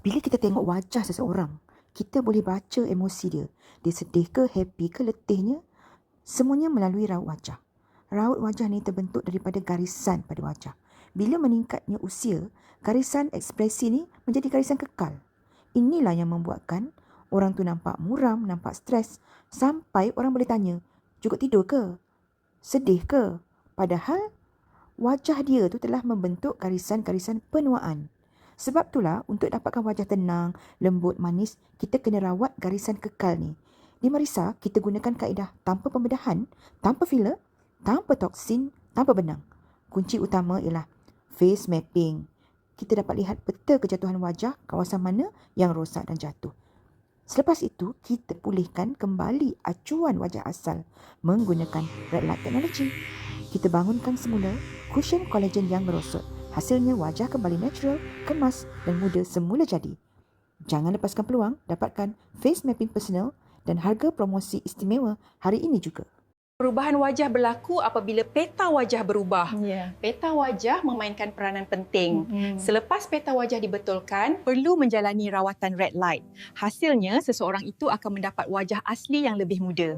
Bila kita tengok wajah seseorang, kita boleh baca emosi dia. Dia sedih ke, happy ke, letihnya. Semuanya melalui raut wajah. Raut wajah ni terbentuk daripada garisan pada wajah. Bila meningkatnya usia, garisan ekspresi ni menjadi garisan kekal. Inilah yang membuatkan orang tu nampak muram, nampak stres. Sampai orang boleh tanya, cukup tidur ke? Sedih ke? Padahal wajah dia tu telah membentuk garisan-garisan penuaan. Sebab itulah untuk dapatkan wajah tenang, lembut, manis, kita kena rawat garisan kekal ni. Di Marisa, kita gunakan kaedah tanpa pembedahan, tanpa filler, tanpa toksin, tanpa benang. Kunci utama ialah face mapping. Kita dapat lihat peta kejatuhan wajah, kawasan mana yang rosak dan jatuh. Selepas itu, kita pulihkan kembali acuan wajah asal menggunakan red light technology. Kita bangunkan semula cushion collagen yang merosot. Hasilnya wajah kembali natural, kemas dan muda semula jadi. Jangan lepaskan peluang dapatkan face mapping personal dan harga promosi istimewa hari ini juga. Perubahan wajah berlaku apabila peta wajah berubah. Ya. Peta wajah memainkan peranan penting. Hmm. Selepas peta wajah dibetulkan, perlu menjalani rawatan red light. Hasilnya, seseorang itu akan mendapat wajah asli yang lebih muda.